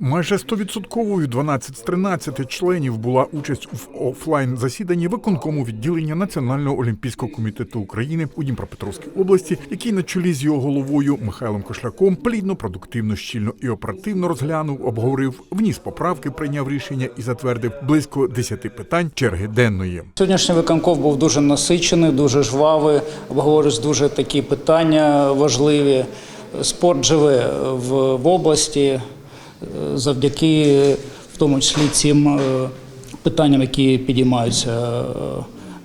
Майже 100% 12 з 13 членів була участь в офлайн засіданні виконкому відділення Національного олімпійського комітету України у Дніпропетровській області, який на чолі з його головою Михайлом Кошляком плідно, продуктивно, щільно і оперативно розглянув, обговорив, вніс поправки, прийняв рішення і затвердив близько 10 питань черги денної. Сьогоднішній виконков був дуже насичений, дуже жвавий, обговорювались дуже такі питання важливі. Спорт живе в, області завдяки в тому числі цим е, питанням, які підіймаються е,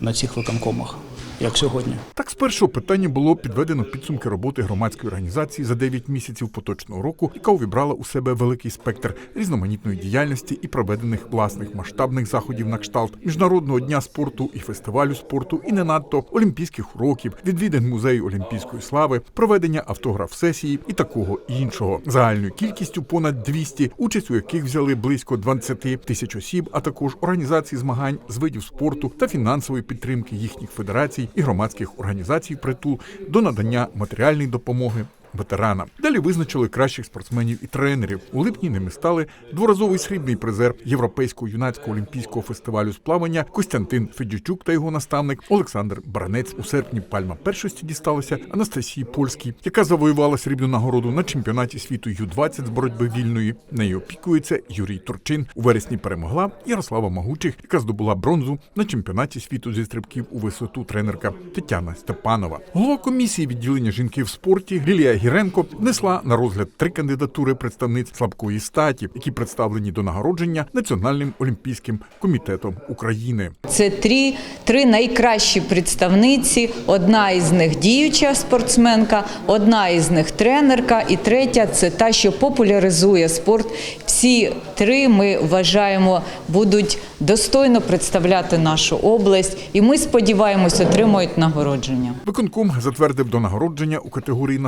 на цих виконкомах, як сьогодні. Так, з першого питання було підведено підсумки роботи громадської організації за 9 місяців поточного року, яка увібрала у себе великий спектр різноманітної діяльності і проведених власних масштабних заходів на кшталт міжнародного дня спорту і фестивалю спорту, і не надто олімпійських уроків, відвідин музею олімпійської слави, проведення автограф-сесії і такого іншого. Загальною кількістю понад 200, участь у яких взяли близько 20 тисяч осіб, а також організації змагань з видів спорту та фінансової підтримки їхніх федерацій і громадських організацій притул до надання матеріальної допомоги. Ветеранам далі визначили кращих спортсменів і тренерів. У липні ними стали дворазовий срібний призер Європейського юнацького олімпійського фестивалю з плавання Костянтин Федючук та його наставник Олександр Баранець. У серпні пальма першості дісталася Анастасії Польській, яка завоювала срібну нагороду на чемпіонаті світу Ю-20 з боротьби вільної. Нею опікується Юрій Турчин. У вересні перемогла Ярослава Магучих, яка здобула бронзу на чемпіонаті світу зі стрибків у висоту тренерка Тетяна Степанова. Голова комісії відділення жінки в спорті Лілія Гіренко внесла на розгляд три кандидатури представниць слабкої статі, які представлені до нагородження Національним олімпійським комітетом України. Це три, три найкращі представниці. Одна із них діюча спортсменка, одна із них тренерка, і третя це та, що популяризує спорт. Всі три ми вважаємо будуть достойно представляти нашу область, і ми сподіваємось, отримують нагородження. Виконком затвердив до нагородження у категорії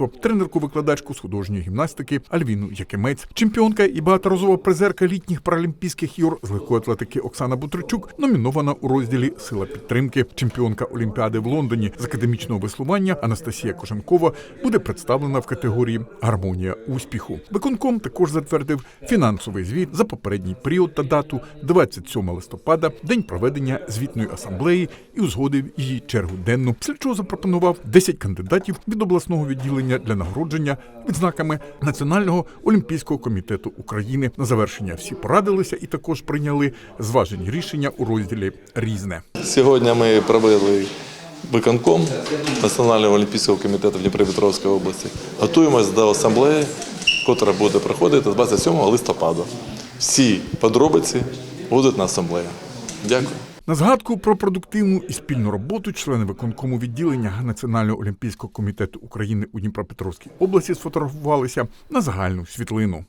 наставництво тренерку-викладачку з художньої гімнастики Альвіну Якимець, чемпіонка і багаторазова призерка літніх паралімпійських ігор з легкої атлетики Оксана Бутричук номінована у розділі Сила підтримки. Чемпіонка Олімпіади в Лондоні з академічного веслування Анастасія Кожемкова буде представлена в категорії Гармонія успіху. Виконком також затвердив фінансовий звіт за попередній період та дату 27 листопада, день проведення звітної асамблеї і узгодив її чергу денну. Після чого запропонував 10 кандидатів від обласного відділення для нагородження відзнаками Національного олімпійського комітету України. На завершення всі порадилися і також прийняли зважені рішення у розділі Різне. Сьогодні ми провели виконком Національного олімпійського комітету Дніпропетровської області. Готуємось до асамблеї, яка буде проходити 27 листопада. Всі подробиці будуть на асамблеї. Дякую. На згадку про продуктивну і спільну роботу члени виконкому відділення Національного олімпійського комітету України у Дніпропетровській області сфотографувалися на загальну світлину.